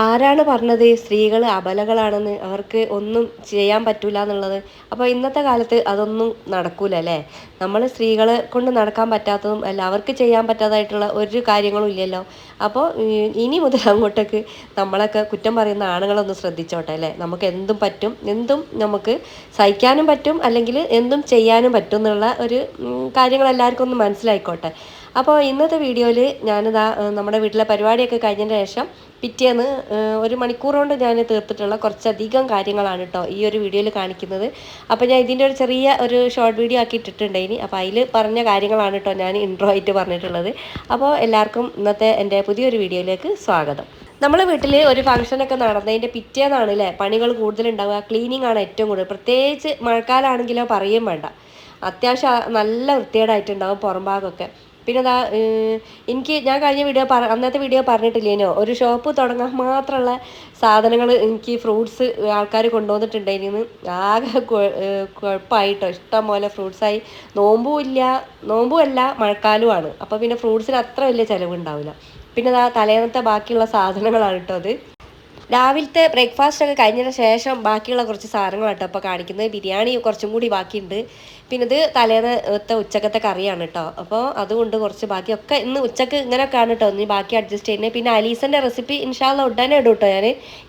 ആരാണ് പറഞ്ഞത് സ്ത്രീകൾ അബലകളാണെന്ന്? അവർക്ക് ഒന്നും ചെയ്യാൻ പറ്റൂല എന്നുള്ളത്. അപ്പോൾ ഇന്നത്തെ കാലത്ത് അതൊന്നും നടക്കൂല അല്ലേ? നമ്മൾ സ്ത്രീകളെ കൊണ്ട് നടക്കാൻ പറ്റാത്തതും അല്ല അവർക്ക് ചെയ്യാൻ പറ്റാതായിട്ടുള്ള ഒരു കാര്യങ്ങളും ഇല്ലല്ലോ. അപ്പോൾ ഇനി മുതൽ അങ്ങോട്ടേക്ക് നമ്മളൊക്കെ കുറ്റം പറയുന്ന ആണുങ്ങളൊന്ന് ശ്രദ്ധിച്ചോട്ടെ അല്ലേ? നമുക്ക് എന്തും പറ്റും എന്തും നമുക്ക് സഹിക്കാനും പറ്റും അല്ലെങ്കിൽ എന്തും ചെയ്യാനും പറ്റും എന്നുള്ള ഒരു കാര്യങ്ങൾ എല്ലാവർക്കും ഒന്ന് മനസ്സിലായിക്കോട്ടെ. അപ്പോൾ ഇന്നത്തെ വീഡിയോയിൽ ഞാനിതാ നമ്മുടെ വീട്ടിലെ പരിപാടിയൊക്കെ കഴിഞ്ഞതിന് ശേഷം പിറ്റേന്ന് ഒരു മണിക്കൂർ കൊണ്ട് ഞാൻ തീർത്തിട്ടുള്ള കുറച്ചധികം കാര്യങ്ങളാണ് കേട്ടോ ഈ ഒരു വീഡിയോയിൽ കാണിക്കുന്നത്. അപ്പോൾ ഞാൻ ഇതിന്റെ ഒരു ചെറിയ ഒരു ഷോർട്ട് വീഡിയോ ആക്കി ഇട്ടിട്ടുണ്ടായിനി. അപ്പോൾ അതിൽ പറഞ്ഞ കാര്യങ്ങളാണ് കേട്ടോ ഞാൻ ഇൻട്രോ ആയിട്ട് പറഞ്ഞിട്ടുള്ളത്. അപ്പോൾ എല്ലാവർക്കും ഇന്നത്തെ എന്റെ പുതിയൊരു വീഡിയോയിലേക്ക് സ്വാഗതം. നമ്മളെ വീട്ടിൽ ഒരു ഫംഗ്ഷനൊക്കെ നടന്നതിന്റെ പിറ്റേന്നാണ് അല്ലേ പണികൾ കൂടുതലുണ്ടാവുക ക്ലീനിങ് ആണ് ഏറ്റവും കൂടുതൽ. പ്രത്യേകിച്ച് മഴക്കാലമാണെങ്കിലോ പറയുകയും വേണ്ട. അത്യാവശ്യം നല്ല വൃത്തികേടായിട്ടുണ്ടാവും പുറം ഭാഗമൊക്കെ. പിന്നെ ദാ എനിക്ക് ഞാൻ കഴിഞ്ഞ വീഡിയോ പറ അന്നത്തെ വീഡിയോ പറഞ്ഞിട്ടില്ലേനോ? ഒരു ഷോപ്പ് തുടങ്ങാൻ മാത്രമുള്ള സാധനങ്ങൾ എനിക്ക് ഫ്രൂട്ട്സ് ആൾക്കാർ കൊണ്ടുവന്നിട്ടുണ്ടായിരുന്നു. ആകെ കുഴപ്പമായിട്ടോ ഇഷ്ടം പോലെ ഫ്രൂട്ട്സായി. നോമ്പും ഇല്ല. നോമ്പും അല്ല അപ്പോൾ പിന്നെ ഫ്രൂട്ട്സിന് അത്ര വലിയ ചിലവുണ്ടാവില്ല പിന്നെ ദാ തലേന്നത്തെ ബാക്കിയുള്ള സാധനങ്ങളാണ് കേട്ടോ അത്. രാവിലത്തെ ബ്രേക്ക്ഫാസ്റ്റ് ഒക്കെ കഴിഞ്ഞതിന് ശേഷം ബാക്കിയുള്ള കുറച്ച് സാധനങ്ങളാണ് സാധനങ്ങളാട്ടോ അപ്പോൾ കാണിക്കുന്നത്. ബിരിയാണി കുറച്ചും കൂടി ബാക്കിയുണ്ട്. പിന്നെ ഇത് തലേന്നത്തെ ഉച്ചക്കത്തെ കറിയാണ് കേട്ടോ അപ്പോൾ അതുകൊണ്ട് കുറച്ച് ബാക്കിയൊക്കെ ഇന്ന് ഉച്ചയ്ക്ക് ഇങ്ങനെയൊക്കെയാണ് കേട്ടോ ഇനി ബാക്കി അഡ്ജസ്റ്റ് ചെയ്യുന്നത്. പിന്നെ അലീസിന്റെ റെസിപ്പി ഇൻഷാല്ല ഉടനെ ഇടും കേട്ടോ ഞാൻ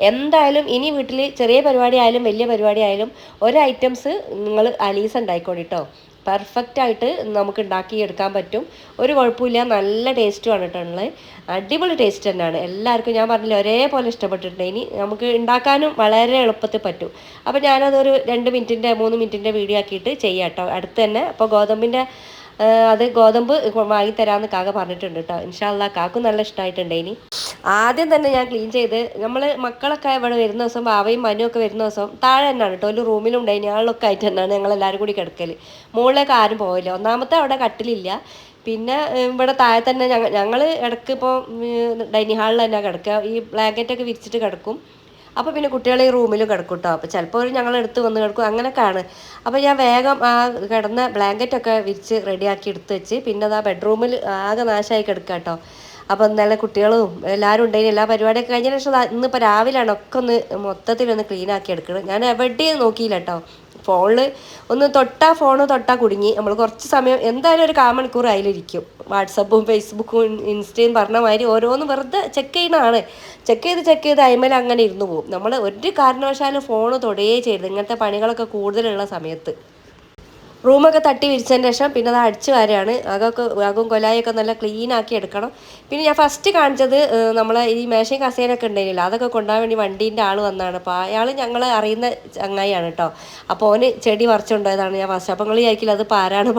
എന്തായാലും ഇനി വീട്ടിൽ ചെറിയ പരിപാടി ആയാലും വലിയ പരിപാടി ആയാലും ഒരു ഐറ്റംസ് നിങ്ങൾ അലീസ് ഉണ്ടായിക്കോളി കേട്ടോ പെർഫെക്റ്റ് ആയിട്ട് നമുക്ക് ഉണ്ടാക്കിയെടുക്കാൻ പറ്റും. ഒരു കുഴപ്പമില്ല നല്ല ടേസ്റ്റുമാണ് കേട്ടോ അടിപൊളി ടേസ്റ്റ് തന്നെയാണ്. എല്ലാവർക്കും ഞാൻ പറഞ്ഞില്ല ഒരേപോലെ ഇഷ്ടപ്പെട്ടിട്ടുണ്ട്. ഇനി നമുക്ക് ഉണ്ടാക്കാനും വളരെ എളുപ്പത്തിൽ പറ്റും. അപ്പോൾ ഞാനതൊരു രണ്ട് മിനിറ്റിന്റെ മൂന്ന് മിനിറ്റിന്റെ വീഡിയോ ആക്കിയിട്ട് ചെയ്യാം കേട്ടോ അടുത്ത് തന്നെ അപ്പോൾ ഗോതമ്പിന്റെ അത് ഗോതമ്പ് വാങ്ങിത്തരാമെന്ന് കാക്ക പറഞ്ഞിട്ടുണ്ട് കേട്ടോ ഇൻഷാല്ല കാക്കും നല്ല ഇഷ്ടമായിട്ടുണ്ട് ഇനി. ആദ്യം തന്നെ ഞാൻ ക്ലീൻ ചെയ്ത് നമ്മൾ മക്കളൊക്കെ ഇവിടെ വരുന്ന ദിവസം ബാവയും മനും ഒക്കെ വരുന്ന ദിവസം താഴെ തന്നെയാണ് കേട്ടോ ഒരു റൂമിലും ഉണ്ടായിന് ആളൊക്കെ ആയിട്ട് തന്നെയാണ് ഞങ്ങൾ എല്ലാവരും കൂടി കിടക്കൽ മുകളിലേക്ക് ആരും പോവില്ല. ഒന്നാമത്തെ അവിടെ കട്ടിലില്ല. പിന്നെ ഇവിടെ താഴെ തന്നെ ഞങ്ങൾ ഞങ്ങൾ ഇടയ്ക്ക് ഇപ്പോൾ ഡൈനിങ് ഹാളിൽ തന്നെ കിടക്കുക. ഈ ബ്ലാങ്കറ്റൊക്കെ വിരിച്ചിട്ട് കിടക്കും. അപ്പോൾ പിന്നെ കുട്ടികൾ ഈ റൂമിലും കിടക്കും കേട്ടോ അപ്പോൾ ചിലപ്പോൾ ഞങ്ങൾ എടുത്ത് വന്ന് കിടക്കും. അങ്ങനെയൊക്കെയാണ്. അപ്പോൾ ഞാൻ വേഗം ആ കിടന്ന ബ്ലാങ്കറ്റൊക്കെ വിരിച്ച് റെഡിയാക്കി എടുത്ത് വെച്ച് പിന്നെ അത് ആ ബെഡ്റൂമിൽ ആകെ നാശമായി കിടക്കുക കേട്ടോ അപ്പോൾ ഇന്നലെ കുട്ടികളും എല്ലാവരും ഉണ്ടായി എല്ലാ പരിപാടിയൊക്കെ കഴിഞ്ഞ ശേഷം ഇന്നിപ്പോൾ രാവിലെയാണ് ഒക്കെ ഒന്ന് മൊത്തത്തിലൊന്ന് ക്ലീൻ ആക്കി എടുക്കുന്നത് ഞാൻ എവിടെയും നോക്കിയില്ല കേട്ടോ ഫോണിൽ ഒന്ന് തൊട്ടാ ഫോൺ തൊട്ടാ കുടുങ്ങി. നമ്മൾ കുറച്ച് സമയം എന്തായാലും ഒരു കാമണിക്കൂർ അതിലിരിക്കും വാട്സപ്പും ഫേസ്ബുക്കും ഇൻസ്റ്റയും പറഞ്ഞ മാതിരി ഓരോന്നും വെറുതെ ചെക്ക് ചെയ്യുന്നതാണ്. ചെക്ക് ചെയ്ത് ചെക്ക് ചെയ്ത് അയിമേൽ അങ്ങനെ ഇരുന്നു പോകും നമ്മൾ ഒരു കാരണവശാലും ഫോൺ തൊടേ ചെയ്യരുത്. ഇങ്ങനത്തെ പണികളൊക്കെ കൂടുതലുള്ള സമയത്ത്. റൂമൊക്കെ തട്ടി വിരിച്ചതിന് ശേഷം പിന്നെ അത് അടിച്ചു വാരാണ് അതൊക്കെ അകം കൊലായൊക്കെ നല്ല ക്ലീൻ ആക്കി എടുക്കണം. പിന്നെ ഞാൻ ഫസ്റ്റ് കാണിച്ചത് നമ്മളെ ഈ മേശയും കസേരയൊക്കെ ഉണ്ടായിരുന്നില്ല അതൊക്കെ കൊണ്ടുപോകാൻ വേണ്ടി വണ്ടീന്റെ ആൾ വന്നതാണ് അപ്പോൾ അയാൾ ഞങ്ങൾ അറിയുന്ന ചങ്ങായിയാണ് കേട്ടോ. അപ്പോൾ ഓന് ചെടി പറിച്ചുകൊണ്ടായതാണ് ഞാൻ ഫസ്റ്റ് അപ്പം നിങ്ങൾ വിചാരിക്കില്ല അത് പാരാണ്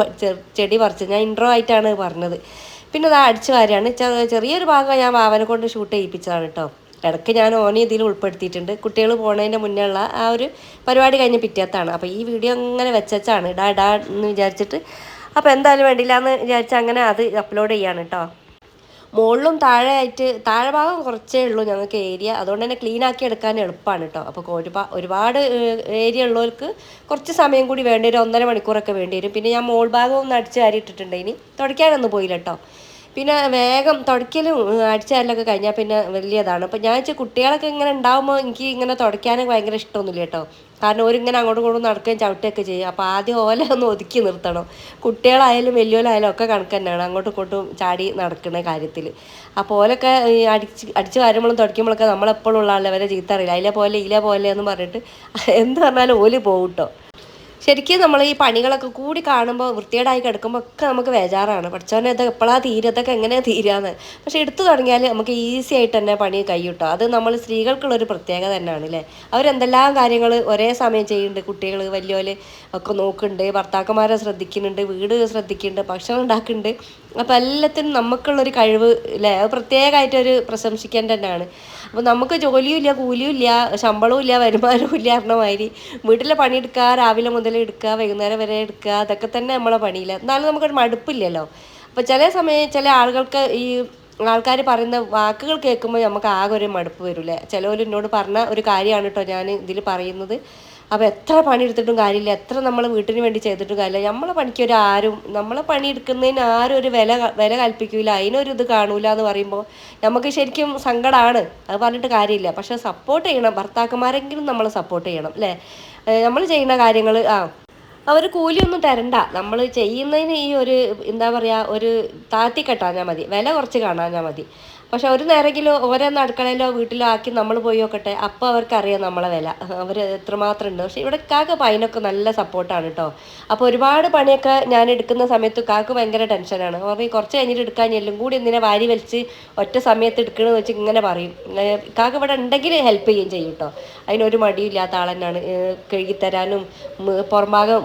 ചെടി പറിച്ചത്. ഞാൻ ഇൻട്രോ ആയിട്ടാണ് പറഞ്ഞത്. പിന്നെ അത് അടിച്ചു വാരാണ് ചെറിയൊരു ഭാഗം ഞാൻ വാവനെ കൊണ്ട് ഷൂട്ട് ചെയ്യിപ്പിച്ചതാണ് കേട്ടോ. ഇടയ്ക്ക് ഞാൻ ഓനെ ഇതിൽ ഉൾപ്പെടുത്തിയിട്ടുണ്ട്. കുട്ടികൾ പോണതിന്റെ മുന്നേയുള്ള ആ ഒരു പരിപാടി കഴിഞ്ഞ് പിറ്റേത്താണ്. അപ്പോൾ ഈ വീഡിയോ അങ്ങനെ വെച്ചാണ് ഇടാ ഇടാ എന്ന് വിചാരിച്ചിട്ട്. അപ്പോൾ എന്തായാലും വേണ്ടില്ല എന്ന് വിചാരിച്ചാൽ അങ്ങനെ അത് അപ്ലോഡ് ചെയ്യാണ് കേട്ടോ മുകളിലും താഴെ ആയിട്ട് താഴെ ഭാഗം കുറച്ചേ ഉള്ളൂ ഞങ്ങൾക്ക് ഏരിയ. അതുകൊണ്ട് തന്നെ ക്ലീൻ ആക്കി എടുക്കാൻ എളുപ്പമാണ് കേട്ടോ അപ്പോൾ ഒരുപാട് ഒരുപാട് ഏരിയ ഉള്ളവർക്ക് കുറച്ച് സമയം കൂടി വേണ്ടി വരും. ഒന്നര മണിക്കൂറൊക്കെ വേണ്ടി വരും. പിന്നെ ഞാൻ മോൾ ഭാഗം ഒന്ന് അടിച്ച് വാരി ഇട്ടിട്ടുണ്ടെങ്കിൽ തുടയ്ക്കാനൊന്നും പോയില്ല കേട്ടോ പിന്നെ വേഗം തുടയ്ക്കലും അടിച്ചാലൊക്കെ കഴിഞ്ഞാൽ പിന്നെ വലിയതാണ്. അപ്പം ഞാൻ വെച്ചാൽ കുട്ടികളൊക്കെ ഇങ്ങനെ ഉണ്ടാകുമ്പോൾ എനിക്ക് ഇങ്ങനെ തുടയ്ക്കാനൊക്കെ ഭയങ്കര ഇഷ്ടമൊന്നുമില്ല കേട്ടോ. കാരണം ഓരിങ്ങനെ അങ്ങോട്ടും ഇങ്ങോട്ടും നടക്കുകയും ചവിട്ടുകയൊക്കെ ചെയ്യും. അപ്പോൾ ആദ്യം ഓല ഒന്ന് ഒതുക്കി നിർത്തണം. കുട്ടികളായാലും വലിയോലായാലും ഒക്കെ കണക്ക് തന്നെയാണ് അങ്ങോട്ടും ഇങ്ങോട്ടും ചാടി നടക്കുന്ന കാര്യത്തിൽ അപ്പോൾ ഓലൊക്കെ അടിച്ച് അടിച്ച് വരുമ്പോഴും തുടയ്ക്കുമ്പോഴൊക്കെ നമ്മളെപ്പോഴും ഉള്ള ആളെ വരെ ചീത്ത അറിയില്ല അതിലെ പോലെ ഇല പോലെ എന്ന് പറഞ്ഞിട്ട് എന്ത് പറഞ്ഞാലും ഓൽ പോകും കേട്ടോ. ശരിക്കും നമ്മൾ ഈ പണികളൊക്കെ കൂടി കാണുമ്പോൾ വൃത്തികേടായി കിടക്കുമ്പോൾ ഒക്കെ നമുക്ക് വേജാറാണ് പഠിച്ചവനെ ഇത് എപ്പോഴാണ് തീരുക? ഇതൊക്കെ എങ്ങനെയാണ് തീരാന്ന് പക്ഷെ എടുത്തു തുടങ്ങിയാൽ നമുക്ക് ഈസി ആയിട്ട് തന്നെ പണി കൈയിട്ടോ അത് നമ്മൾ സ്ത്രീകൾക്കുള്ളൊരു പ്രത്യേകത തന്നെയാണ് അല്ലേ? അവരെന്തെല്ലാം കാര്യങ്ങൾ ഒരേ സമയം ചെയ്യുന്നുണ്ട്? കുട്ടികൾ വലിയോൽ ഒക്കെ നോക്കുന്നുണ്ട് ഭർത്താക്കന്മാരെ ശ്രദ്ധിക്കുന്നുണ്ട് വീട് ശ്രദ്ധിക്കുന്നുണ്ട് ഭക്ഷണം ഉണ്ടാക്കുന്നുണ്ട്. അപ്പോൾ എല്ലാത്തിനും നമുക്കുള്ളൊരു കഴിവ് അല്ലേ അത് പ്രത്യേകമായിട്ടൊരു പ്രശംസിക്കാൻ തന്നെയാണ്. അപ്പോൾ നമുക്ക് ജോലിയും ഇല്ല കൂലിയും ഇല്ല ശമ്പളവും ഇല്ല വരുമാനവും ഇല്ല പറഞ്ഞമാതിരി വീട്ടിലെ പണിയെടുക്കുക രാവിലെ മുതൽ എടുക്കുക വൈകുന്നേരം വരെ എടുക്കുക അതൊക്കെ തന്നെ നമ്മളെ പണിയില്ല. എന്നാലും നമുക്കൊരു മടുപ്പില്ലല്ലോ. അപ്പോൾ ചില സമയം ചില ആളുകൾക്ക് ഈ ആൾക്കാർ പറയുന്ന വാക്കുകൾ കേൾക്കുമ്പോൾ നമുക്ക് ആകെ ഒരു മടുപ്പ് വരില്ലേ? ചിലവർ എന്നോട് പറഞ്ഞ ഒരു കാര്യമാണ് കേട്ടോ ഞാൻ ഇതിൽ പറയുന്നത്. അപ്പോൾ എത്ര പണിയെടുത്തിട്ടും കാര്യമില്ല. എത്ര നമ്മൾ വീട്ടിന് വേണ്ടി ചെയ്തിട്ടും കാര്യമില്ല. നമ്മളെ പണിക്ക് ഒരു ആരും നമ്മളെ പണിയെടുക്കുന്നതിന് ആരും ഒരു വില വില കൽപ്പിക്കില്ല അതിനൊരു ഇത് കാണൂല എന്ന് പറയുമ്പോൾ നമുക്ക് ശരിക്കും സങ്കടമാണ് അത് പറഞ്ഞിട്ട് കാര്യമില്ല. പക്ഷേ സപ്പോർട്ട് ചെയ്യണം. ഭർത്താക്കന്മാരെങ്കിലും നമ്മളെ സപ്പോർട്ട് ചെയ്യണം അല്ലേ? നമ്മൾ ചെയ്യുന്ന കാര്യങ്ങൾ ആ. അവർ കൂലിയൊന്നും തരണ്ട. നമ്മൾ ചെയ്യുന്നതിന് ഈ ഒരു എന്താ പറയുക ഒരു താത്തി കെട്ടാഞ്ഞാൽ മതി. വില കുറച്ച് കാണാഞ്ഞാൽ മതി. പക്ഷെ ഒരു നേരെങ്കിലും ഓരോന്ന് അടുക്കളയിലോ വീട്ടിലോ ആക്കി നമ്മൾ പോയി നോക്കട്ടെ. അപ്പോൾ അവർക്കറിയാം നമ്മളെ വില. അവർ എത്രമാത്രം ഉണ്ട്. പക്ഷെ ഇവിടെ കാക്ക പൈനൊക്കെ നല്ല സപ്പോർട്ടാണ് കേട്ടോ അപ്പോൾ ഒരുപാട് പണിയൊക്കെ ഞാൻ എടുക്കുന്ന സമയത്ത് കാക്ക് ഭയങ്കര ടെൻഷനാണ് പറയും കുറച്ച് കഴിഞ്ഞിട്ട് എടുക്കാൻ എല്ലാം കൂടി ഇങ്ങനെ വാരി വലിച്ച് ഒറ്റ സമയത്ത് എടുക്കണമെന്ന് വെച്ച് ഇങ്ങനെ പറയും. കാക്ക ഇവിടെ ഉണ്ടെങ്കിൽ ഹെൽപ്പ് ചെയ്യുകയും ചെയ്യും കേട്ടോ അതിനൊരു മടിയില്ലാത്ത ആൾ തന്നെയാണ്. കഴുകിത്തരാനും പുറംഭാഗം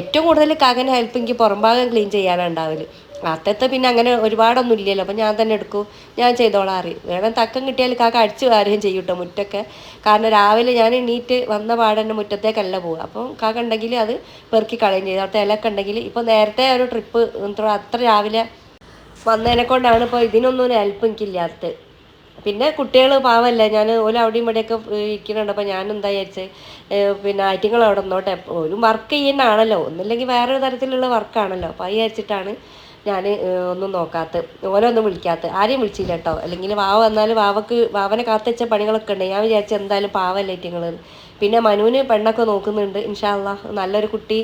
ഏറ്റവും കൂടുതൽ കാക്കന്റെ ഹെൽപ്പ് എനിക്ക് പുറംഭാഗം ക്ലീൻ ചെയ്യാനാണ് ഉണ്ടാവൽ. അത്തത്തെ പിന്നെ അങ്ങനെ ഒരുപാടൊന്നും ഇല്ലല്ലോ. അപ്പം ഞാൻ തന്നെ എടുക്കും. ഞാൻ ചെയ്തോളാം അറിയും വേണം തക്കം കിട്ടിയാൽ കാക്ക അടിച്ചു വാരുകയും ചെയ്യും കേട്ടോ മുറ്റൊക്കെ. കാരണം രാവിലെ ഞാൻ എണീറ്റ് വന്ന പാടന്നെ മുറ്റത്തേക്കല്ല പോവുക. അപ്പം കാക്ക ഉണ്ടെങ്കിൽ അത് പെറുക്കി കളയും ചെയ്തു അവിടുത്തെ ഇലക്കെ ഉണ്ടെങ്കിൽ ഇപ്പോൾ നേരത്തെ ഒരു ട്രിപ്പ് അത്ര രാവിലെ വന്നതിനെ കൊണ്ടാണ് ഇപ്പോൾ ഇതിനൊന്നും ഒരു ഹെൽപ്പ് എനിക്കില്ലാത്തത്. പിന്നെ കുട്ടികൾ പാവല്ലേ ഞാൻ ഓല അവിടെയും ഇവിടെയൊക്കെ ഇരിക്കുന്നുണ്ട്. അപ്പോൾ ഞാൻ എന്താ വിചാരിച്ചത് പിന്നെ ആറ്റിങ്ങൾ അവിടെ നിന്നോട്ടെ. ഒരു വർക്ക് ചെയ്യുന്നതാണല്ലോ ഒന്നില്ലെങ്കിൽ വേറൊരു തരത്തിലുള്ള വർക്കാണല്ലോ അപ്പോൾ അത് വിചാരിച്ചിട്ടാണ് ഞാൻ ഒന്നും നോക്കാത്ത ഓരോന്നും വിളിക്കാത്ത ആരെയും വിളിച്ചില്ല കേട്ടോ അല്ലെങ്കിൽ വാവ വന്നാൽ വാവക്ക് വാവനെ കാത്തുവെച്ച പണികളൊക്കെ ഉണ്ട്. ഞാൻ വിചാരിച്ചു എന്തായാലും പാവല്ലേ ഇറ്റിങ്ങൾ പിന്നെ മനുവിന് പെണ്ണൊക്കെ നോക്കുന്നുണ്ട് ഇൻഷാല്ല നല്ലൊരു കുട്ടി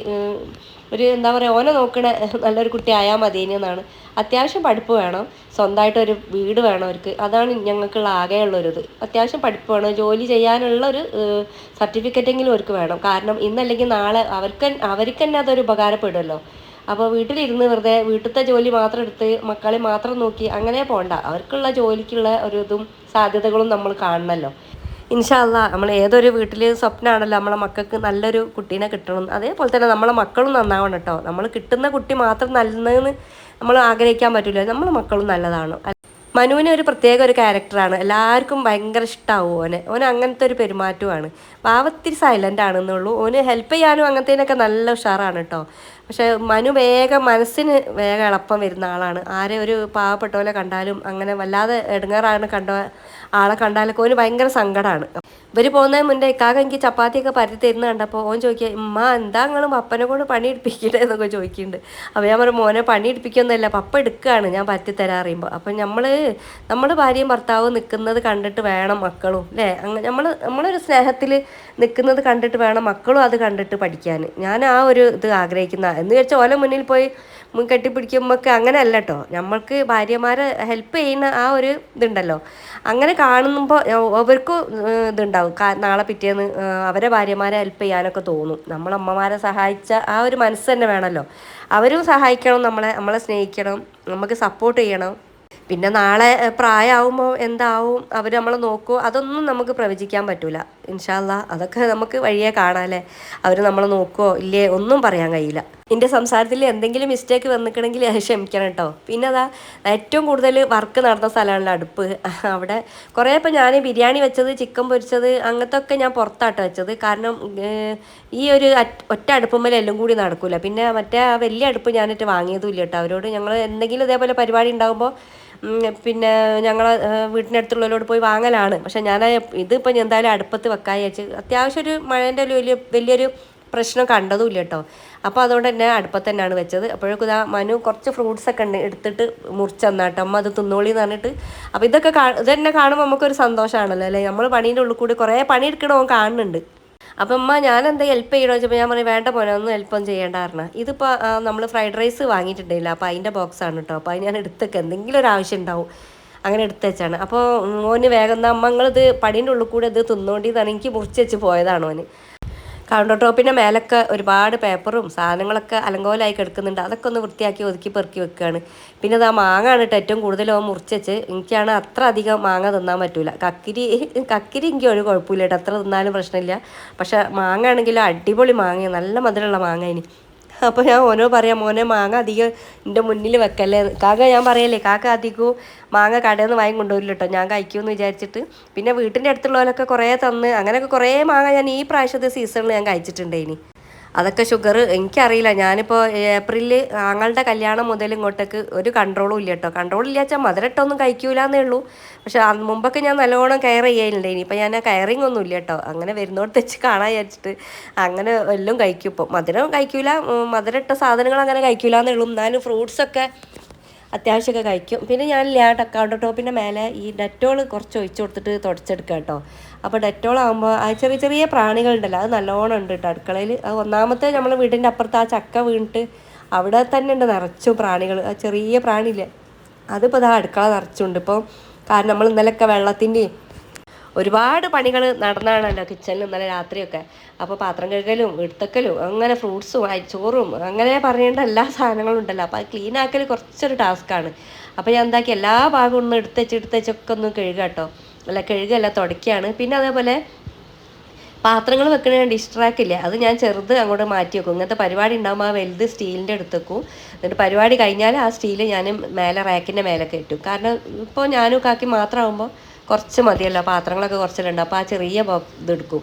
ഒരു എന്താ പറയുക ഓനെ നോക്കണ നല്ലൊരു കുട്ടി ആയാൽ മതിയെന്നാണ് എന്നാണ്. അത്യാവശ്യം പഠിപ്പ് വേണം. സ്വന്തമായിട്ടൊരു വീട് വേണം അവർക്ക്. അതാണ് ഞങ്ങൾക്കുള്ള ആകെയുള്ളൊരിത്. അത്യാവശ്യം പഠിപ്പ് വേണം. ജോലി ചെയ്യാനുള്ള ഒരു സർട്ടിഫിക്കറ്റെങ്കിലും അവർക്ക് വേണം. കാരണം ഇന്നല്ലെങ്കിൽ നാളെ അവർക്ക് അവർക്ക് തന്നെ അതൊരു ഉപകാരപ്പെടുമല്ലോ. അപ്പോൾ വീട്ടിലിരുന്ന് വെറുതെ വീട്ടിലത്തെ ജോലി മാത്രം എടുത്ത് മക്കളെ മാത്രം നോക്കി അങ്ങനെ പോണ്ട. അവർക്കുള്ള ജോലിക്കുള്ള ഒരു ഇതും സാധ്യതകളും നമ്മൾ കാണണമല്ലോ ഇൻഷാല്ല നമ്മൾ ഏതൊരു വീട്ടിൽ സ്വപ്നമാണല്ലോ നമ്മളെ മക്കൾക്ക് നല്ലൊരു കുട്ടീനെ കിട്ടണം. അതേപോലെ തന്നെ നമ്മളെ മക്കളും നന്നാവണം കേട്ടോ. നമ്മൾ കിട്ടുന്ന കുട്ടി മാത്രം നല്ലതെന്ന് നമ്മൾ ആഗ്രഹിക്കാൻ പറ്റില്ല നമ്മളെ മക്കളും നല്ലതാണ്. മനുവിന് ഒരു പ്രത്യേക ഒരു ക്യാരക്ടറാണ്. എല്ലാവർക്കും ഭയങ്കര ഇഷ്ടമാവും ഓനെ. ഓന് അങ്ങനത്തെ ഒരു പെരുമാറ്റമാണ് പാവത്തിരി സൈലന്റ് ആണെന്നുള്ളൂ. ഓന് ഹെൽപ്പ് ചെയ്യാനും അങ്ങനത്തേനൊക്കെ നല്ല ഉഷാറാണ് കേട്ടോ. പക്ഷെ മനു വേഗം മനസ്സിന് വേഗം എളുപ്പം വരുന്ന ആളാണ്. ആരെ ഒരു പാവപ്പെട്ട കണ്ടാലും അങ്ങനെ വല്ലാതെ എടുങ്ങാറാണ് കണ്ട ആളെ കണ്ടാലൊക്കെ ഓന് ഭയങ്കര സങ്കടമാണ് ഇവർ പോകുന്നതിന് മുന്നേ ഇക്കാകെ എനിക്ക് ചപ്പാത്തിയൊക്കെ പരത്തി തരുന്ന കണ്ടപ്പോൾ ഓൻ ചോദിക്കുക ഉമ്മ എന്താ നിങ്ങളും പപ്പനെ കൊണ്ട് പണി എടുപ്പിക്കട്ടെ എന്നൊക്കെ ചോദിക്കുന്നുണ്ട്. അപ്പോൾ ഞാൻ പറയും മോനെ പണി എടുപ്പിക്കൊന്നുമല്ല പപ്പ എടുക്കുകയാണ് ഞാൻ പറ്റി തരാറിയുമ്പോൾ അപ്പം നമ്മൾ നമ്മൾ ഭാര്യയും ഭർത്താവും നിൽക്കുന്നത് കണ്ടിട്ട് വേണം മക്കളും അല്ലേ? അങ്ങനെ നമ്മൾ നമ്മളൊരു സ്നേഹത്തിൽ നിൽക്കുന്നത് കണ്ടിട്ട് വേണം മക്കളും അത് കണ്ടിട്ട് പഠിക്കാൻ. ഞാൻ ആ ഒരു ഇത് ആഗ്രഹിക്കുന്ന എന്ന് വെച്ചാൽ ഓല മുന്നിൽ പോയി മുൻ കെട്ടിപ്പിടിക്കുമ്പോഴൊക്കെ അങ്ങനെ അല്ല കേട്ടോ നമ്മൾക്ക് ഭാര്യമാരെ ഹെൽപ്പ് ചെയ്യുന്ന ആ ഒരു ഇതുണ്ടല്ലോ. അങ്ങനെ കാണുമ്പോൾ അവർക്കും ഇതുണ്ടാവും. നാളെ പിറ്റേന്ന് അവരെ ഭാര്യമാരെ ഹെൽപ്പ് ചെയ്യാനൊക്കെ തോന്നും. നമ്മൾ അമ്മമാരെ സഹായിച്ച ആ ഒരു മനസ്സ് തന്നെ വേണമല്ലോ അവരും സഹായിക്കണം നമ്മളെ നമ്മളെ സ്നേഹിക്കണം നമുക്ക് സപ്പോർട്ട് ചെയ്യണം. പിന്നെ നാളെ പ്രായമാവുമ്പോൾ എന്താവും? അവർ നമ്മളെ നോക്കുമോ അതൊന്നും നമുക്ക് പ്രവചിക്കാൻ പറ്റില്ല ഇൻഷാല്ല അതൊക്കെ നമുക്ക് വഴിയെ കാണാമല്ലേ അവർ നമ്മളെ നോക്കുമോ ഇല്ലേ? ഒന്നും പറയാൻ കഴിയില്ല. എന്റെ സംസാരത്തിൽ എന്തെങ്കിലും മിസ്റ്റേക്ക് വന്നിക്കണമെങ്കിൽ ക്ഷമിക്കണം കേട്ടോ. പിന്നെ അതാ ഏറ്റവും കൂടുതൽ വർക്ക് നടന്ന സ്ഥലമാണല്ലോ അടുപ്പ്. അവിടെ കുറേ ഇപ്പം ഞാൻ ബിരിയാണി വെച്ചത് ചിക്കൻ പൊരിച്ചത് അങ്ങനത്തെ ഒക്കെ ഞാൻ പുറത്താട്ട് വെച്ചത്. കാരണം ഈ ഒരു ഒറ്റ അടുപ്പുമ്മൽ എല്ലാം കൂടി നടക്കില്ല പിന്നെ മറ്റേ വലിയ അടുപ്പ് ഞാനിട്ട് വാങ്ങിയതും ഇല്ല കേട്ടോ. അവരോട് ഞങ്ങൾ എന്തെങ്കിലും ഇതേപോലെ പരിപാടി ഉണ്ടാകുമ്പോൾ പിന്നെ ഞങ്ങൾ വീട്ടിനടുത്തുള്ളവരോട് പോയി വാങ്ങലാണ്. പക്ഷേ ഞാൻ ഇതിപ്പോൾ എന്തായാലും അടുപ്പത്ത് വെക്കാൻ വെച്ച് അത്യാവശ്യം ഒരു മഴേന്റെ ഒരു വലിയ വലിയൊരു പ്രശ്നം കണ്ടതുമില്ല കേട്ടോ. അപ്പോൾ അതുകൊണ്ട് തന്നെ അടുപ്പത്ത് തന്നെയാണ് വെച്ചത്. അപ്പോഴേക്കും ഇതാ മനു കുറച്ച് ഫ്രൂട്ട്സ് ഒക്കെ ഉണ്ട് എടുത്തിട്ട് മുറിച്ചെന്നാട്ടോ അമ്മ അത് തിന്നോളി എന്ന് പറഞ്ഞിട്ട്. അപ്പോൾ ഇതൊക്കെ ഇത് തന്നെ കാണുമ്പോൾ നമുക്കൊരു സന്തോഷമാണല്ലോ അല്ലേ? നമ്മൾ പണീന്റെ ഉള്ളിൽ കൂടി കുറേ പണിയെടുക്കണോ കാണുന്നുണ്ട്. അപ്പം അമ്മ ഞാൻ എന്താ ഹെൽപ്പ് ചെയ്യണോ ചോദിച്ചപ്പോൾ ഞാൻ പറയും വേണ്ട പോലെ ഒന്നും ഹെൽപ്പൊന്നും ചെയ്യേണ്ട പറഞ്ഞു. ഇതിപ്പോൾ നമ്മൾ ഫ്രൈഡ് റൈസ് വാങ്ങിയിട്ടുണ്ടായില്ല. അപ്പോൾ അതിന്റെ ബോക്സാണ് കേട്ടോ അപ്പോൾ അത് ഞാൻ എടുത്തേക്ക്. എന്തെങ്കിലും ഒരു ആവശ്യം ഉണ്ടാവും. അങ്ങനെ എടുത്ത് വെച്ചാണ്. അപ്പോൾ ഓന് വേഗം നമ്മങ്ങളിത് പടീന്റെ ഉള്ളിൽ കൂടെ ഇത് തിന്നുകൊണ്ടിതാണ് എനിക്ക് മുറിച്ച് വെച്ച് പോയതാണ് കൗണ്ടർ ടോപ്പിന്റെ മേലൊക്കെ ഒരുപാട് പേപ്പറും സാധനങ്ങളൊക്കെ അലങ്കോലായി കിടക്കുന്നുണ്ട്. അതൊക്കെ ഒന്ന് വൃത്തിയാക്കി ഒതുക്കി പെറുക്കി വെക്കുകയാണ് പിന്നെ അത് ആ മാങ്ങ ആണ് ഏറ്റവും കൂടുതൽ അവൻ മുറിച്ചു എനിക്കാണ് അത്ര അധികം മാങ്ങ തിന്നാൻ പറ്റില്ല കക്കിരി കക്കിരി എനിക്ക് ഒരു കുഴപ്പമില്ല അത്ര തിന്നാലും പ്രശ്നമില്ല. പക്ഷേ മാങ്ങ ആണെങ്കിലും അടിപൊളി മാങ്ങ നല്ല മധുരമുള്ള മാങ്ങ ഇനി. അപ്പോൾ ഞാൻ ഓനോ പറയാം മോനെ മാങ്ങ അധികം എന്റെ മുന്നിൽ വെക്കല്ലേ? കാക്ക ഞാൻ പറയല്ലേ കാക്ക അധികവും മാങ്ങ കടയിൽ നിന്ന് വാങ്ങി കൊണ്ടുവരില്ല കേട്ടോ ഞാൻ കഴിക്കുമെന്ന് വിചാരിച്ചിട്ട്. പിന്നെ വീട്ടിന്റെ അടുത്തുള്ളവരൊക്കെ കുറേ തന്ന് അങ്ങനെയൊക്കെ കുറേ മാങ്ങ ഞാൻ ഈ പ്രാവശ്യത്തെ സീസണിൽ ഞാൻ കഴിച്ചിട്ടുണ്ട് ഇനി അതൊക്കെ ഷുഗർ എനിക്കറിയില്ല. ഞാനിപ്പോൾ ഏപ്രിലിൽ ആങ്ങളുടെ കല്യാണം മുതൽ ഇങ്ങോട്ടേക്ക് ഒരു കൺട്രോളും ഇല്ല കേട്ടോ കൺട്രോൾ ഇല്ല വെച്ചാൽ മധുരട്ടൊന്നും കഴിക്കൂല എന്നേ ഉള്ളൂ. പക്ഷെ മുമ്പൊക്കെ ഞാൻ നല്ലോണം കെയർ ചെയ്യാനുണ്ട് ഇനിയിപ്പോൾ ഞാൻ കെയറിങ് ഒന്നും ഇല്ല കേട്ടോ അങ്ങനെ വരുന്നോട് തെച്ച് കാണാൻ വിചാരിച്ചിട്ട് അങ്ങനെ എല്ലാം കഴിക്കും. ഇപ്പോൾ മധുരം കഴിക്കൂല. മധുരട്ട സാധനങ്ങൾ അങ്ങനെ കഴിക്കൂല എന്നേ ഉള്ളൂ. എന്നാലും ഫ്രൂട്ട്സൊക്കെ അത്യാവശ്യമൊക്കെ കഴിക്കും. പിന്നെ ഞാൻ ലാ കൗണ്ടർ ടോപ്പിന്റെ മേലെ ഈ ഡെറ്റോൾ കുറച്ച് ഒഴിച്ചു കൊടുത്തിട്ട് തുടച്ചെടുക്കുക കേട്ടോ അപ്പോൾ ഡെറ്റോൾ ആകുമ്പോൾ ആ ചെറിയ ചെറിയ പ്രാണികളുണ്ടല്ലോ അത് നല്ലോണം ഉണ്ട് കേട്ടോ അടുക്കളയിൽ അത് ഒന്നാമത്തെ നമ്മൾ വീടിന്റെ അപ്പുറത്ത് ആ ചക്ക വീണിട്ട് അവിടെ തന്നെ ഉണ്ട് നിറച്ചും പ്രാണികൾ ആ ചെറിയ പ്രാണിയില്ലേ അതിപ്പോൾ അത് അടുക്കള നിറച്ചുണ്ട്. ഇപ്പോൾ കാരണം നമ്മൾ ഇന്നലെയൊക്കെ വെള്ളത്തിന്റെയും ഒരുപാട് പണികൾ നടന്നാണല്ലോ കിച്ചണിൽ ഇന്നലെ രാത്രിയൊക്കെ. അപ്പോൾ പാത്രം കഴുകലും എടുത്തക്കലും അങ്ങനെ ഫ്രൂട്ട്സും ചോറും അങ്ങനെ പറയേണ്ട എല്ലാ സാധനങ്ങളും ഉണ്ടല്ലോ. അപ്പോൾ അത് ക്ലീൻ ആക്കൽ കുറച്ചൊരു ടാസ്ക്കാണ്. അപ്പോൾ ഞാൻ എന്താക്കി എല്ലാ ഭാഗവും ഒന്ന് എടുത്തച്ച് എടുത്തച്ചൊക്കെ ഒന്ന് കഴുകാം കേട്ടോ അല്ല കഴുകല്ല തുടക്കുകയാണ് പിന്നെ അതേപോലെ പാത്രങ്ങൾ വെക്കണ ഡിഷ് ട്രാക്ക് ഇല്ലേ അത് ഞാൻ ചെറുത് അങ്ങോട്ട് മാറ്റി വെക്കും. ഇങ്ങനത്തെ പരിപാടി ഉണ്ടാകുമ്പോൾ ആ വലുത് സ്റ്റീലിന്റെ അടുത്ത് വെക്കും. എന്നിട്ട് പരിപാടി കഴിഞ്ഞാൽ ആ സ്റ്റീൽ ഞാൻ മേലെ റാക്കിന്റെ മേലെ ഇട്ടു. കാരണം ഇപ്പോൾ ഞാനും കാക്കി മാത്രമാകുമ്പോൾ കുറച്ച് മതിയല്ലോ പാത്രങ്ങളൊക്കെ കുറച്ചിലുണ്ട് അപ്പോൾ ആ ചെറിയ ഇതെടുക്കും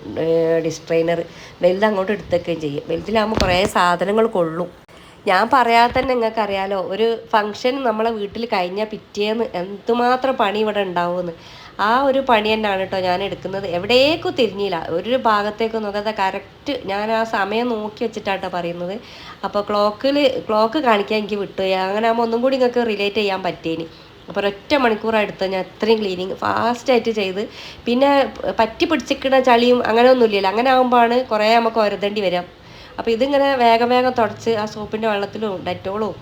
ഡിസ്ട്രെയിനർ വലുത് അങ്ങോട്ട് എടുത്തേക്കുകയും ചെയ്യും. വലുതിലാകുമ്പോൾ കുറേ സാധനങ്ങൾ കൊള്ളും. ഞാൻ പറയാതെ തന്നെ നിങ്ങൾക്ക് അറിയാലോ ഒരു ഫംഗ്ഷൻ നമ്മളെ വീട്ടിൽ കഴിഞ്ഞാൽ പിറ്റേന്ന് എന്തുമാത്രം പണി ഇവിടെ ഉണ്ടാവുമെന്ന്. ആ ഒരു പണി തന്നെയാണ് കേട്ടോ ഞാൻ എടുക്കുന്നത്. എവിടേക്കും തിരിഞ്ഞില്ല. ഒരു ഭാഗത്തേക്കും നോക്കാതെ കറക്റ്റ് ഞാൻ ആ സമയം നോക്കി വെച്ചിട്ടാട്ടോ പറയുന്നത്. അപ്പോൾ ക്ലോക്കിൽ ക്ലോക്ക് കാണിക്കാൻ എനിക്ക് വിട്ടുപോയി അങ്ങനെ ആകുമ്പോൾ ഒന്നും കൂടി നിങ്ങൾക്ക് റിലേറ്റ് ചെയ്യാൻ പറ്റേനി. അപ്പോൾ ഒരൊറ്റ മണിക്കൂറാണ് എടുത്തത് ഞാൻ അത്രയും ക്ലീനിങ് ഫാസ്റ്റായിട്ട് ചെയ്ത്. പിന്നെ പറ്റി പിടിച്ചിക്കുന്ന ചളിയും അങ്ങനെ ഒന്നുമില്ലല്ലോ അങ്ങനെ ആകുമ്പോഴാണ് കുറേ നമുക്ക് ഒരതേണ്ടി വരാം അപ്പോൾ ഇതിങ്ങനെ വേഗം വേഗം തുടച്ച് ആ സോപ്പിന്റെ വെള്ളത്തിലും ഡെറ്റോളും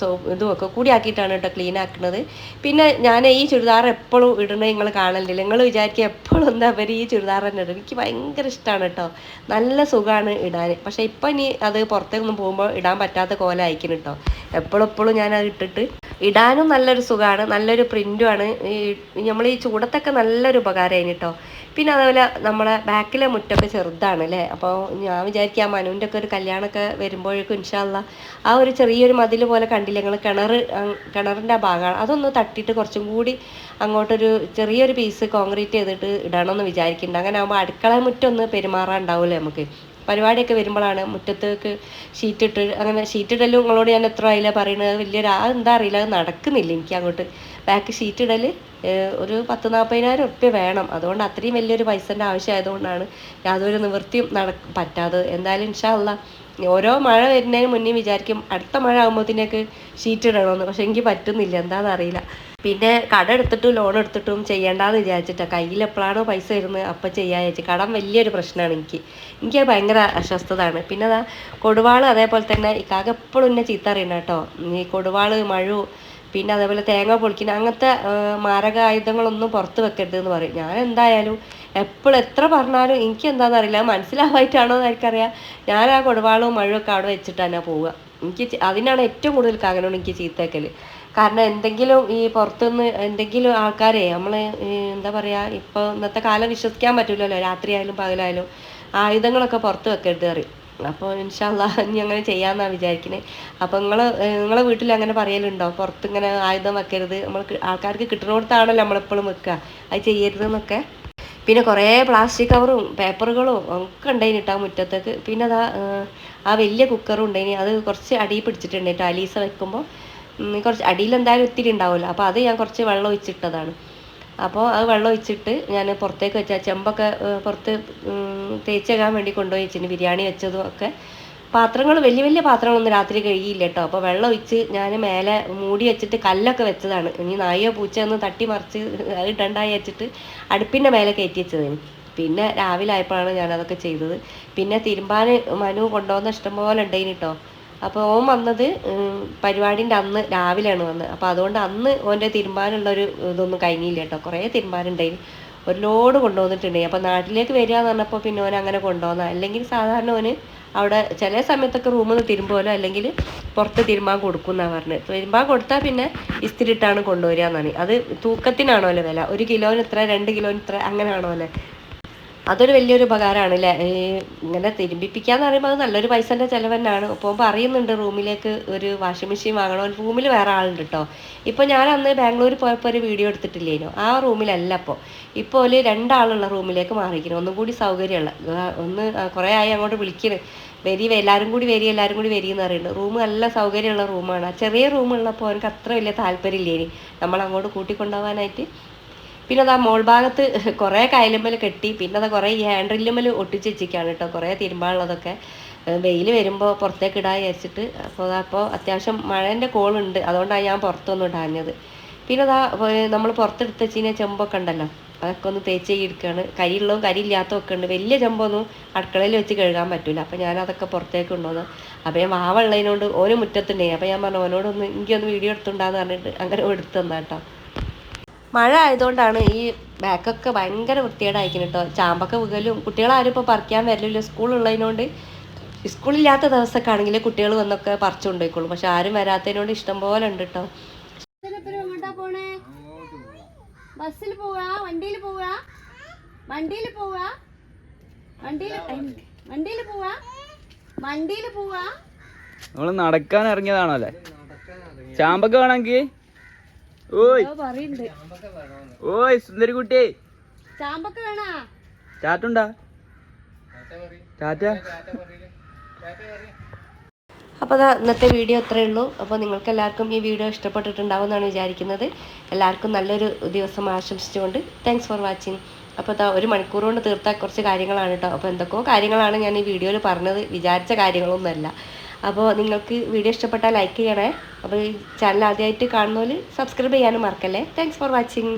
സോപ്പ് ഇതും ഒക്കെ കൂടി ആക്കിയിട്ടാണ് കേട്ടോ ക്ലീൻ ആക്കുന്നത്. പിന്നെ ഞാൻ ഈ ചുരിദാർ എപ്പോഴും ഇടുന്നത് നിങ്ങൾ കാണലില്ല? നിങ്ങൾ വിചാരിക്കുക എപ്പോഴും എന്താ അവർ ഈ ചുരിദാർ തന്നെ ഇടും എനിക്ക് ഭയങ്കര ഇഷ്ടമാണ് കേട്ടോ. നല്ല സുഖമാണ് ഇടാൻ. പക്ഷേ ഇപ്പം ഇനി അത് പുറത്തേക്കൊന്നും പോകുമ്പോൾ ഇടാൻ പറ്റാത്ത കോലം അയക്കണം കേട്ടോ. എപ്പോഴും എപ്പോഴും ഞാൻ അത് ഇട്ടിട്ട് ഇടാനും നല്ലൊരു സുഖമാണ് നല്ലൊരു പ്രിന്റുമാണ് ഈ നമ്മൾ ഈ ചൂടത്തൊക്കെ നല്ലൊരു ഉപകാരമായിരുന്നു കേട്ടോ. പിന്നെ അതേപോലെ നമ്മളെ ബാക്കിലെ മുറ്റൊക്കെ ചെറുതാണ് അല്ലേ അപ്പോൾ ഞാൻ വിചാരിക്കുക ആ മനുവിന്റെ ഒക്കെ ഒരു കല്യാണമൊക്കെ വരുമ്പോഴേക്കും ഇൻഷാല്ല ആ ഒരു ചെറിയൊരു മതിൽ പോലെ കണ്ടില്ല? ഞങ്ങൾ കിണർ കിണറിന്റെ ആ ഭാഗമാണ്. അതൊന്ന് തട്ടിയിട്ട് കുറച്ചും കൂടി അങ്ങോട്ടൊരു ചെറിയൊരു പീസ് കോൺക്രീറ്റ് ചെയ്തിട്ട് ഇടണമെന്ന് വിചാരിക്കുന്നുണ്ട്. അങ്ങനെ ആകുമ്പോൾ അടുക്കള മുറ്റം ഒന്ന് പെരുമാറാൻ ഉണ്ടാവില്ലേ നമുക്ക്? പരിപാടിയൊക്കെ വരുമ്പോഴാണ് മുറ്റത്തേക്ക് ഷീറ്റ് ഇട്ട് അങ്ങനെ ഷീറ്റ് ഇടലും നിങ്ങളോട് ഞാൻ എത്ര ആയില്ല പറയുന്നത് വലിയൊരു ആ എന്താ അറിയില്ല അത് നടക്കുന്നില്ല എനിക്ക് അങ്ങോട്ട്. ബാക്ക് ഷീറ്റ് ഇടൽ ഒരു പത്ത് നാൽപ്പതിനായിരം ഉറുപ്പ്യ വേണം. അതുകൊണ്ട് അത്രയും വലിയൊരു പൈസന്റെ ആവശ്യമായതുകൊണ്ടാണ് യാതൊരു നിവൃത്തിയും നട പറ്റാതെ എന്തായാലും ഇൻഷാല്ല ഓരോ മഴ വരുന്നതിന് മുന്നേ വിചാരിക്കും അടുത്ത മഴ ആകുമ്പോഴത്തേക്ക് ഷീറ്റ് ഇടണമെന്ന് പക്ഷെ എനിക്ക് പറ്റുന്നില്ല. എന്താണെന്ന് അറിയില്ല. പിന്നെ കട എടുത്തിട്ടും ലോൺ എടുത്തിട്ടും ചെയ്യേണ്ടെന്ന് വിചാരിച്ചിട്ടാണ് കയ്യിൽ എപ്പോഴാണോ പൈസ വരുന്നത് അപ്പം ചെയ്യാൻ കടം വലിയൊരു പ്രശ്നമാണ് എനിക്ക്. എനിക്ക് ഭയങ്കര അസ്വസ്ഥതാണ്. പിന്നെ അതാ കൊടുവാൾ അതേപോലെ തന്നെ ഇക്കാകെ എപ്പോഴും എന്നെ ചീത്ത അറിയണം കേട്ടോ. ഈ കൊടുവാൾ മഴു പിന്നെ അതേപോലെ തേങ്ങ പൊളിക്കുന്ന അങ്ങനത്തെ മാരക ആയുധങ്ങളൊന്നും പുറത്ത് വെക്കരുത് എന്ന് പറയും. ഞാൻ എന്തായാലും എപ്പോഴും എത്ര പറഞ്ഞാലും എനിക്ക് എന്താണെന്ന് അറിയില്ല. മനസ്സിലാവായിട്ടാണോ എന്ന് എനിക്കറിയാം. ഞാൻ ആ കൊടുവാളും മഴയൊക്കെ അവിടെ വെച്ചിട്ട് തന്നെ പോവുക. എനിക്ക് അതിനാണ് ഏറ്റവും കൂടുതൽ കാകനോട് എനിക്ക് ചീത്തക്കൽ കാരണം എന്തെങ്കിലും ഈ പുറത്തുനിന്ന് എന്തെങ്കിലും ആൾക്കാരെ നമ്മൾ എന്താ പറയുക ഇപ്പോൾ ഇന്നത്തെ കാലം വിശ്വസിക്കാൻ പറ്റില്ലല്ലോ രാത്രിയായാലും പകലായാലും ആയുധങ്ങളൊക്കെ പുറത്ത് വെക്കരുത് പറയും. അപ്പോൾ ഇൻഷാല്ല ഇനി അങ്ങനെ ചെയ്യാമെന്നാണ് വിചാരിക്കുന്നത് അപ്പോൾ നിങ്ങൾ നിങ്ങളെ വീട്ടിൽ അങ്ങനെ പറയലുണ്ടോ? പുറത്ത് ഇങ്ങനെ ആയുധം വെക്കരുത്. നമ്മൾ ആൾക്കാർക്ക് കിട്ടുന്നിടത്താണല്ലോ നമ്മളെപ്പോഴും വെക്കുക അത് ചെയ്യരുതെന്നൊക്കെ. പിന്നെ കുറേ പ്ലാസ്റ്റിക് കവറും പേപ്പറുകളും ഒക്കെ ഉണ്ടായിന് കേട്ടോ മുറ്റത്തേക്ക്. പിന്നെ അതാ ആ വലിയ കുക്കറും ഉണ്ടായിന്. അത് കുറച്ച് അടിയിൽ പിടിച്ചിട്ടുണ്ട് കേട്ടോ അലീസ വെക്കുമ്പോൾ കുറച്ച് അടിയിൽ എന്തായാലും ഒത്തിരി ഉണ്ടാവുമല്ലോ. അപ്പോൾ അത് ഞാൻ കുറച്ച് വെള്ളം ഒഴിച്ചിട്ടതാണ്. അപ്പോൾ അത് വെള്ളം ഒഴിച്ചിട്ട് ഞാൻ പുറത്തേക്ക് വെച്ച ചെമ്പൊക്കെ പുറത്ത് തേച്ചേക്കാൻ വേണ്ടി കൊണ്ടുപോയി വെച്ചിന്. ബിരിയാണി വെച്ചതും ഒക്കെ. പാത്രങ്ങൾ വലിയ വലിയ പാത്രങ്ങളൊന്നും രാത്രി കഴുകിയില്ല കേട്ടോ. അപ്പോൾ വെള്ളം ഒഴിച്ച് ഞാൻ മേലെ മൂടി വെച്ചിട്ട് കല്ലൊക്കെ വെച്ചതാണ്. ഇനി നായോ പൂച്ച ഒന്ന് തട്ടി മറിച്ച് അത് ഇടണ്ടായി വെച്ചിട്ട് അടുപ്പിന്റെ മേലെ കയറ്റി വെച്ചതാണ് പിന്നെ രാവിലെ ആയപ്പോഴാണ് ഞാൻ അതൊക്കെ ചെയ്തത്. പിന്നെ തിരുമ്പാൻ മനു കൊണ്ടുവന്ന ഇഷ്ടംപോലെ ഉണ്ടായിന് കേട്ടോ. അപ്പോൾ ഓൻ വന്നത് പരിപാടിന്റെ അന്ന് രാവിലെയാണ് വന്നത്. അപ്പോൾ അതുകൊണ്ട് അന്ന് ഓന്റെ തിരുമ്പാനുള്ളൊരു ഇതൊന്നും കഴിഞ്ഞില്ല കേട്ടോ. കുറേ തിരുമ്പാനുണ്ടായി. ഒരു ലോഡ് കൊണ്ടുവന്നിട്ടുണ്ടായി. അപ്പോൾ നാട്ടിലേക്ക് വരിക എന്ന് പറഞ്ഞപ്പോൾ പിന്നെ ഓൻ അങ്ങനെ കൊണ്ടുവന്ന. അല്ലെങ്കിൽ സാധാരണ ഓന് അവിടെ ചില സമയത്തൊക്കെ റൂമിൽ നിന്ന് തിരുമ്പോലോ അല്ലെങ്കിൽ പുറത്ത് തിരുമ്പാൻ കൊടുക്കും എന്നാണ് പറഞ്ഞത് തിരുമ്പാൻ കൊടുത്താൽ പിന്നെ ഇസ്തിരിട്ടാണ് കൊണ്ടുവരിക എന്നാണ്. അത് തൂക്കത്തിനാണോ അല്ലേ വില? ഒരു കിലോന് ഇത്ര രണ്ട് കിലോന് ഇത്ര അങ്ങനെയാണോ അല്ലേ? അതൊരു വലിയൊരു ഉപകാരമാണ് അല്ലേ ഇങ്ങനെ തിരുമ്പിപ്പിക്കാന്ന് പറയുമ്പോൾ അത് നല്ലൊരു പൈസന്റെ ചിലവ് തന്നെയാണ് അപ്പോൾ പറയുന്നുണ്ട് റൂമിലേക്ക് ഒരു വാഷിംഗ് മെഷീൻ വാങ്ങണം. റൂമിൽ വേറെ ആളുണ്ട് കേട്ടോ ഇപ്പോൾ ഞാൻ അന്ന് ബാംഗ്ലൂർ പോയപ്പോൾ ഒരു വീഡിയോ എടുത്തിട്ടില്ലേനോ? ആ റൂമിലല്ല അപ്പോൾ ഇപ്പോൾ ഒരു രണ്ടാളുള്ള റൂമിലേക്ക് മാറിക്കണം ഒന്നും കൂടി സൗകര്യമുള്ള ഒന്ന് കുറേ ആയി അങ്ങോട്ട് വിളിക്കുന്നു വരി എല്ലാവരും കൂടി വരി എല്ലാവരും കൂടി വരി എന്ന് പറയുന്നുണ്ട്. റൂം നല്ല സൗകര്യമുള്ള റൂമാണ്. ചെറിയ റൂമുള്ളപ്പോൾ എനിക്ക് അത്ര വലിയ താല്പര്യമില്ലേനി. നമ്മൾ അങ്ങോട്ട് കൂട്ടിക്കൊണ്ടുപോകാനായിട്ട്. പിന്നെ അതാ മോൾ ഭാഗത്ത് കുറേ കയലുമ്മൽ കെട്ടി പിന്നെ അതാ കുറേ ഈ ഹാൻഡ് റില്ലുമ്മൽ ഒട്ടിച്ച് വെച്ചിരിക്കുകയാണ് കേട്ടോ കുറേ തിരുമ്പാനുള്ളതൊക്കെ. വെയിൽ വരുമ്പോൾ പുറത്തേക്ക് ഇടാൻ വിചാരിച്ചിട്ട് അപ്പോൾ അപ്പോൾ അത്യാവശ്യം മഴേന്റെ കോളുണ്ട് അതുകൊണ്ടാണ് ഞാൻ പുറത്തൊന്നും ഇടാഞ്ഞത്. പിന്നെ അതാ നമ്മൾ പുറത്തെടുത്ത് വെച്ചിന് ചെമ്പൊക്കെ ഉണ്ടല്ലോ അതൊക്കെ ഒന്ന് തേച്ച് എടുക്കുകയാണ് കരിയുള്ളതും കരിയില്ലാത്തതും ഒക്കെ ഉണ്ട്. വലിയ ചെമ്പൊന്നും അടുക്കളയിൽ വെച്ച് കഴുകാൻ പറ്റില്ല അപ്പോൾ ഞാൻ അതൊക്കെ പുറത്തേക്ക് ഉണ്ടോന്ന് അപ്പോൾ ഞാൻ മാവുള്ളതിനോട് ഓന് മുറ്റത്തുണ്ടേ അപ്പോൾ ഞാൻ പറഞ്ഞു ഓനോടൊന്ന് എനിക്കൊന്ന് വീഡിയോ എടുത്തുണ്ടാന്ന് പറഞ്ഞിട്ട് അങ്ങനെ എടുത്തു തന്നാ കേട്ടോ മഴ ആയതുകൊണ്ടാണ് ഈ ബാക്കൊക്കെ ഭയങ്കര വൃത്തികേടായിരിക്കുന്നു കേട്ടോ ചാമ്പൊക്കെ വീകലും. കുട്ടികളാരും ഇപ്പോൾ പറിക്കാൻ വരലില്ല. സ്കൂളുള്ളതിനോണ്ട് സ്കൂളില്ലാത്ത ദിവസമൊക്കെ ആണെങ്കിൽ കുട്ടികൾ വന്നൊക്കെ പറിച്ചു കൊണ്ടുപോയിക്കോളും. പക്ഷെ ആരും വരാത്തതിനോട് ഇഷ്ടം പോലെ ഉണ്ട് കേട്ടോ ബസ്സിൽ പോവാ? വണ്ടിയിൽ പോവാ? വണ്ടിയിൽ പോവാ? വണ്ടിയിൽ വണ്ടിയിൽ പോവാ? വണ്ടിയിൽ പോവാ? നമ്മൾ നടക്കാൻ ഇറങ്ങിയതാണല്ലേ ചാമ്പൊക്കെ വേണമെങ്കിൽ ഓയ്. ഓയ് സുന്ദരിക്കുട്ടി. ചാമ്പൊക്കെ വേണാ? ചാറ്റുണ്ടാ? ചാറ്റ? അപ്പോൾ അതാ ഇന്നത്തെ വീഡിയോ അത്രയേ ഉള്ളൂ. അപ്പോൾ നിങ്ങൾക്ക് എല്ലാവർക്കും ഈ വീഡിയോ ഇഷ്ടപ്പെട്ടിട്ടുണ്ടാവും എന്നാണ് വിചാരിക്കുന്നത്. എല്ലാവർക്കും നല്ലൊരു ദിവസം ആശംസിച്ചുകൊണ്ട് താങ്ക്സ് ഫോർ വാച്ചിങ് അപ്പോൾ അതാ ഒരു മണിക്കൂർ കൊണ്ട് തീർത്ത കുറച്ച് കാര്യങ്ങളാണ് കേട്ടോ. അപ്പോൾ എന്തൊക്കെയോ കാര്യങ്ങളാണ് ഞാൻ ഈ വീഡിയോയിൽ പറഞ്ഞത്. വിചാരിച്ച കാര്യങ്ങളൊന്നുമല്ല. അപ്പോൾ നിങ്ങൾക്ക് വീഡിയോ ഇഷ്ടപ്പെട്ടാൽ ലൈക്ക് ചെയ്യണേ. അപ്പോൾ ഈ ചാനൽ ആദ്യമായിട്ട് കാണുന്നവർ സബ്സ്ക്രൈബ് ചെയ്യാനും മറക്കല്ലേ. Thanks for watching